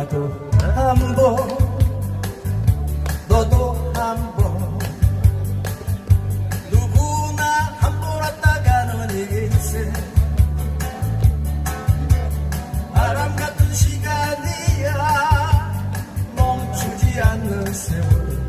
나도 한번 너도 한번. 누구나 한 번 왔다 가는 인생 바람 같은 시간이야. 멈추지 않는 세월.